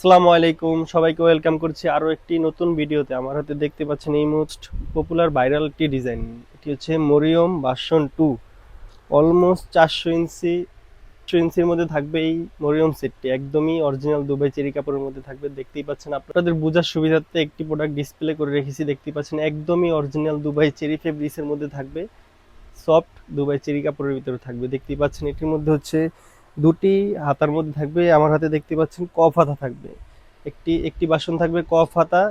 আসসালামু আলাইকুম। সবাইকে ওয়েলকাম করছি আরও একটি নতুন ভিডিওতে। আমার হাতে দেখতে পাচ্ছেন এই মোস্ট পপুলার ভাইরাল একটি ডিজাইন এটি হচ্ছে মরিয়ম ভার্সন টু। অলমোস্ট চারশো ইঞ্চি, চারশো ইঞ্চির মধ্যে থাকবে এই মরিয়ম সেটটি একদমই অরিজিনাল দুবাই চেরি কাপড়ের মধ্যে থাকবে। দেখতেই পাচ্ছেন আপনাদের বোঝার সুবিধার্থে একটি প্রোডাক্ট ডিসপ্লে করে রেখেছি। দেখতেই পাচ্ছেন একদমই অরিজিনাল দুবাই চেরি ফেব্রিক্সের মধ্যে থাকবে। সফট দুবাই চেরি কাপড়ের ভিতরে থাকবে। দেখতেই পাচ্ছেন এটির মধ্যে হচ্ছে দুটি হাতার মধ্যে থাকবে, আমার হাতে দেখতে পাচ্ছেন কফ হাতা থাকবে। একটি একটি বাসন থাকবে কফ হাতা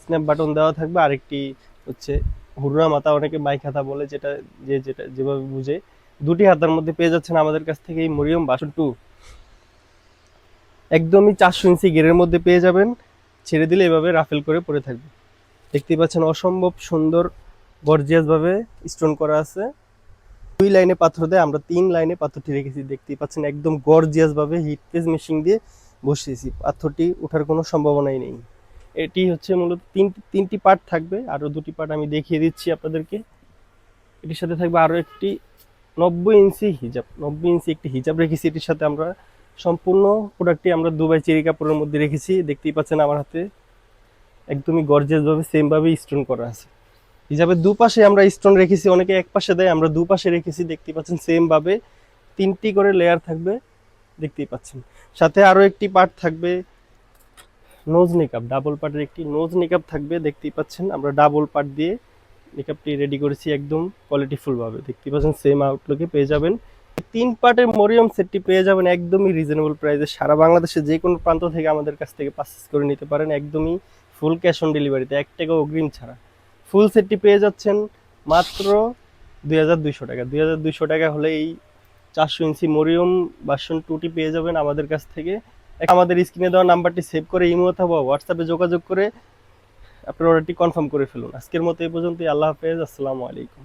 স্ন্যাপ বাটন দেওয়া থাকবে, আরেকটি হচ্ছে হুররা মাথা, অনেকে বাইক হাতা বলে যেটা, যে যেটা, যেভাবে বুঝে। দুটি হাতার মধ্যে পেয়ে যাচ্ছেন আমাদের কাছ থেকে এই মরিয়ম বাসন টু একদমই চারশো ইঞ্চি গেরের মধ্যে পেয়ে যাবেন, ছেড়ে দিলে এভাবে রাফেল করে পড়ে থাকবে। দেখতেই পাচ্ছেন অসম্ভব সুন্দর গর্জিয়াসভাবে স্টোন করা আছে। দুই লাইনে পাথর দেয়, আমরা তিন লাইনে পাথরটি রেখেছি। দেখতেই পাচ্ছেন, একদম গর্জিয়াস ভাবে হিট পেজ মেশিন দিয়ে বসিয়েছি। পাথরটি ওঠার কোনো সম্ভাবনাই নেই। এটি হচ্ছে মূলত তিন, তিনটি পার্ট থাকবে, আরও দুটি পার্ট আমি দেখিয়ে দিচ্ছি আপনাদেরকে। এটির সাথে থাকবে আরও একটি নব্বই ইঞ্চি হিজাব। নব্বই ইঞ্চি একটি হিজাব রেখেছি, এটির সাথে আমরা সম্পূর্ণ প্রোডাক্টটি আমরা দুবাই চেরি কাপড়ের মধ্যে রেখেছি। দেখতেই পাচ্ছেন আমার হাতে একদমই গর্জিয়াস সেমভাবে সেম স্টোন করা আছে। হিজাবের দুপাশে আমরা স্টোন রেখেছি, অনেকে এক পাশে দেয়, আমরা দুপাশে রেখেছি, দেখতেই পাচ্ছেন সেম ভাবে তিনটি করে লেয়ার থাকবে, দেখতেই পাচ্ছেন। সাথে আরও একটি পার্ট থাকবে নোজ নিকাপ ডাবল পার্টের একটি নোজ নিকাপ থাকবে, দেখতেই পাচ্ছেন, আমরা ডাবল পার্ট দিয়ে নিকাপটি রেডি করেছি একদম কোয়ালিটিফুল ভাবে, দেখতেই পাচ্ছেন সেম আউটলুকে পেয়ে যাবেন। তিন পার্টের মরিয়ম সেটটি পেয়ে যাবেন একদমই রিজনেবল প্রাইসে সারা বাংলাদেশে যে কোনো প্রান্ত থেকে আমাদের কাছ থেকে পারচেস করে নিতে পারেন, একদমই ফুল ক্যাশ অন ডেলিভারিতে এক টাকা অগ্রিম ছাড়া। ফুল সেটটি পেয়ে যাচ্ছেন মাত্র দুই হাজার দুইশো টাকা। দুই হাজার দুইশো টাকা হলে এই চারশো ইঞ্চি মরিয়ম বাসন টুটি পেয়ে যাবেন আমাদের কাছ থেকে। আমাদের স্ক্রিনে দেওয়া নাম্বারটি সেভ করে ইমো অথবা হোয়াটসঅ্যাপে যোগাযোগ করে আপনার অর্ডারটি কনফার্ম করে ফেলুন। আজকের মতো এই পর্যন্তই। আল্লাহ হাফেজ। আসসালামু আলাইকুম।